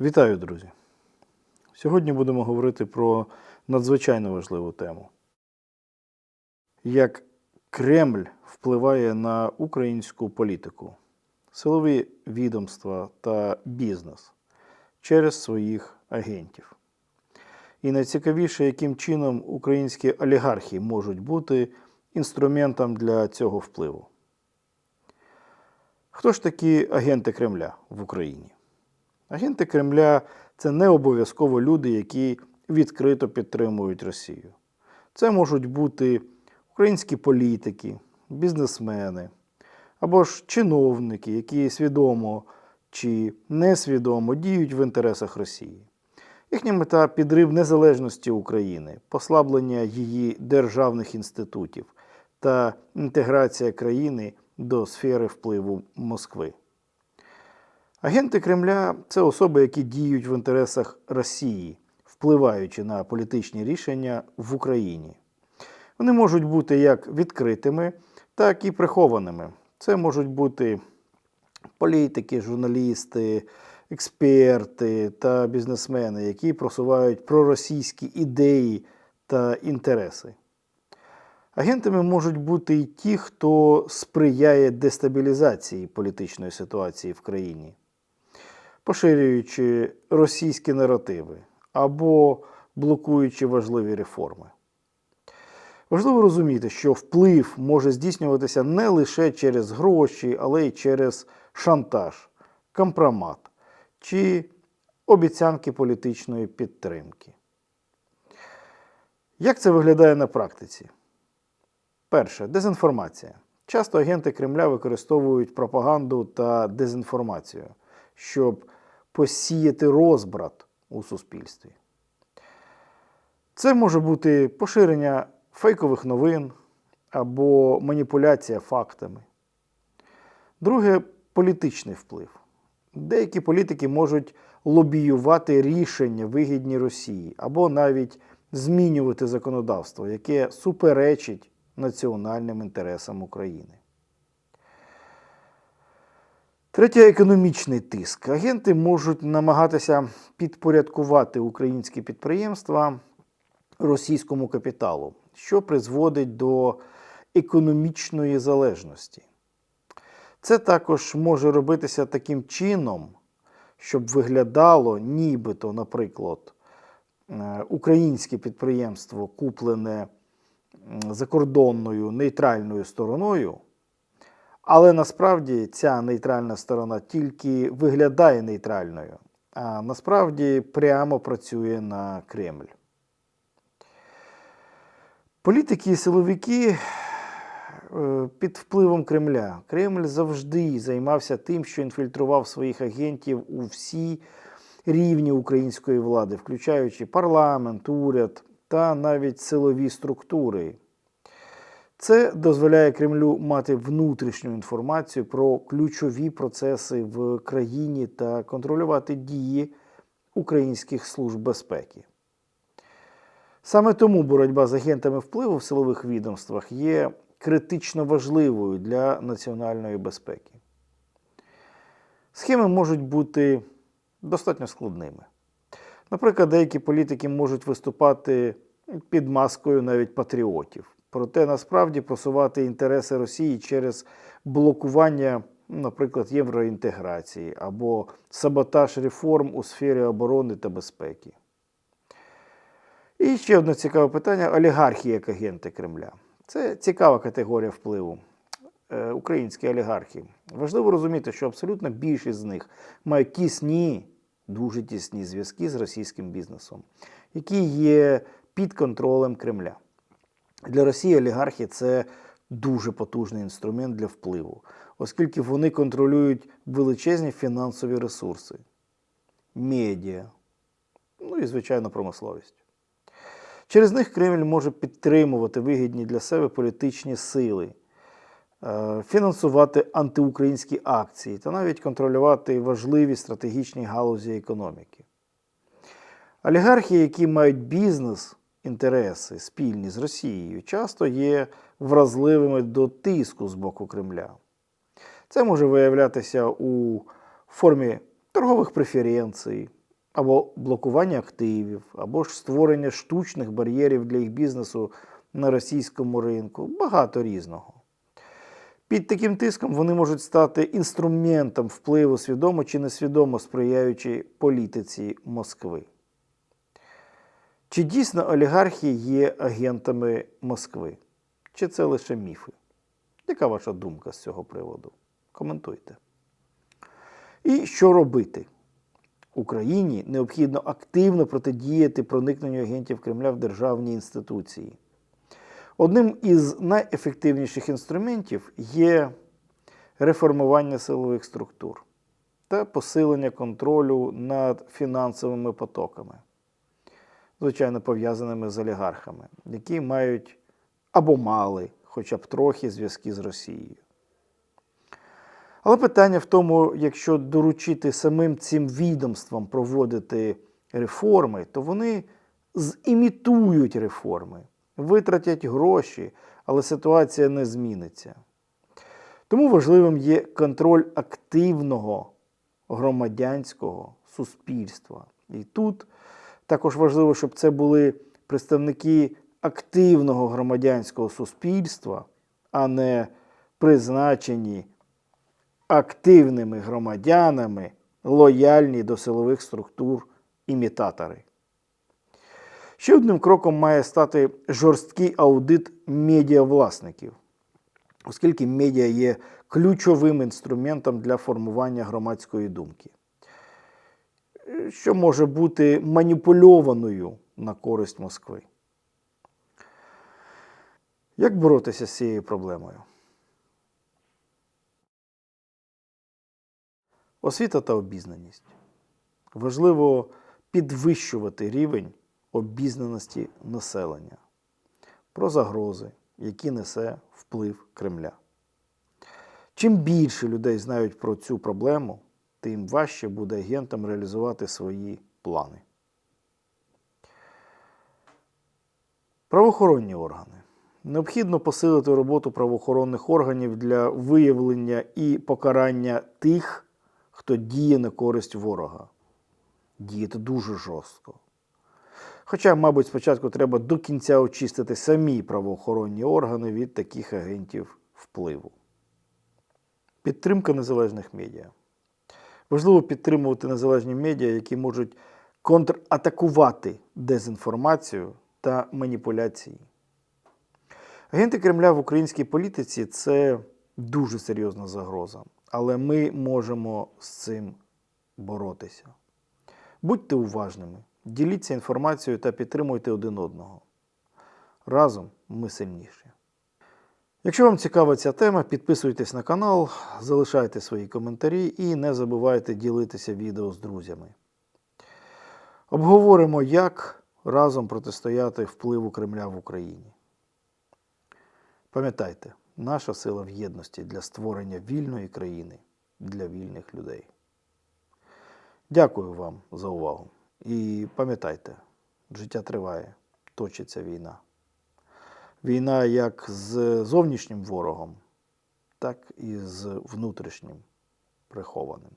Вітаю, друзі! Сьогодні будемо говорити про надзвичайно важливу тему. Як Кремль впливає на українську політику, силові відомства та бізнес через своїх агентів. І найцікавіше, яким чином українські олігархи можуть бути інструментом для цього впливу. Хто ж такі агенти Кремля в Україні? Агенти Кремля це не обов'язково люди, які відкрито підтримують Росію. Це можуть бути українські політики, бізнесмени або ж чиновники, які свідомо чи несвідомо діють в інтересах Росії. Їхня мета підрив незалежності України, послаблення її державних інститутів та інтеграція країни до сфери впливу Москви. Агенти Кремля це особи, які діють в інтересах Росії, впливаючи на політичні рішення в Україні. Вони можуть бути як відкритими, так і прихованими. Це можуть бути політики, журналісти, експерти та бізнесмени, які просувають проросійські ідеї та інтереси. Агентами можуть бути і ті, хто сприяє дестабілізації політичної ситуації в країні, поширюючи російські наративи або блокуючи важливі реформи. Важливо розуміти, що вплив може здійснюватися не лише через гроші, але й через шантаж, компромат чи обіцянки політичної підтримки. Як це виглядає на практиці? Перше дезінформація. Часто агенти Кремля використовують пропаганду та дезінформацію, щоб посіяти розбрат у суспільстві. Це може бути поширення фейкових новин або маніпуляція фактами. Друге політичний вплив. Деякі політики можуть лобіювати рішення вигідні Росії або навіть змінювати законодавство, яке суперечить національним інтересам України. Третє економічний тиск. Агенти можуть намагатися підпорядкувати українські підприємства російському капіталу, що призводить до економічної залежності. Це також може робитися таким чином, щоб виглядало, нібито, наприклад, е, українське підприємство, куплене закордонною нейтральною стороною, але насправді ця нейтральна сторона тільки виглядає нейтральною, а насправді прямо працює на Кремль. Політики і силовики е, під впливом Кремля. Кремль завжди займався тим, що інфільтрував своїх агентів у всі рівні української влади, включаючи парламент, уряд та навіть силові структури. Це дозволяє Кремлю мати внутрішню інформацію про ключові процеси в країні та контролювати дії українських служб безпеки. Саме тому боротьба з агентами впливу в силових відомствах є критично важливою для національної безпеки. Схеми можуть бути достатньо складними. Наприклад, деякі політики можуть виступати під маскою навіть патріотів, проте насправді просувати інтереси Росії через блокування, наприклад, євроінтеграції або саботаж реформ у сфері оборони та безпеки. І ще одне цікаве питання: олігархи як агенти Кремля. Це цікава категорія впливу. Е, Українські олігархи. Важливо розуміти, що абсолютно більшість з них мають тісні, дуже тісні зв'язки з російським бізнесом, які є під контролем Кремля. Для Росії олігархи це дуже потужний інструмент для впливу, оскільки вони контролюють величезні фінансові ресурси, медіа, ну і, звичайно, промисловість. Через них Кремль може підтримувати вигідні для себе політичні сили, е, фінансувати антиукраїнські акції та навіть контролювати важливі стратегічні галузі економіки. Олігархи, які мають бізнес, інтереси спільні з Росією, часто є вразливими до тиску з боку Кремля. Це може виявлятися у формі торгових преференцій, або блокування активів, або ж створення штучних бар'єрів для їх бізнесу на російському ринку. Багато різного. Під таким тиском вони можуть стати інструментом впливу свідомо чи несвідомо сприяючи політиці Москви. Чи дійсно олігархи є агентами Москви? Чи це лише міфи? Яка ваша думка з цього приводу? Коментуйте. І що робити? Україні необхідно активно протидіяти проникненню агентів Кремля в державні інституції. Одним із найефективніших інструментів є реформування силових структур та посилення контролю над фінансовими потоками, звичайно, пов'язаними з олігархами, які мають або мали хоча б трохи зв'язки з Росією. Але питання в тому, якщо доручити самим цим відомствам проводити реформи, то вони зімітують реформи, витратять гроші, але ситуація не зміниться. Тому важливим є контроль активного громадянського суспільства. І тут також важливо, щоб це були представники активного громадянського суспільства, а не призначені активними громадянами, лояльні до силових структур імітатори. Ще одним кроком має стати жорсткий аудит медіавласників, оскільки медіа є ключовим інструментом для формування громадської думки, що може бути маніпульованою на користь Москви. Як боротися з цією проблемою? Освіта та обізнаність. Важливо підвищувати рівень обізнаності населення про загрози, які несе вплив Кремля. Чим більше людей знають про цю проблему, тим важче буде агентам реалізувати свої плани. Правоохоронні органи. Необхідно посилити роботу правоохоронних органів для виявлення і покарання тих, хто діє на користь ворога. Діяти дуже жорстко. Хоча, мабуть, спочатку треба до кінця очистити самі правоохоронні органи від таких агентів впливу. Підтримка незалежних медіа. Важливо підтримувати незалежні медіа, які можуть контратакувати дезінформацію та маніпуляції. Агенти Кремля в українській політиці це дуже серйозна загроза, але ми можемо з цим боротися. Будьте уважними, діліться інформацією та підтримуйте один одного. Разом ми сильніші. Якщо вам цікава ця тема, підписуйтесь на канал, залишайте свої коментарі і не забувайте ділитися відео з друзями. Обговоримо, як разом протистояти впливу Кремля в Україні. Пам'ятайте, наша сила в єдності для створення вільної країни для вільних людей. Дякую вам за увагу. І пам'ятайте, життя триває, точиться війна. Війна як з зовнішнім ворогом, так і з внутрішнім прихованим.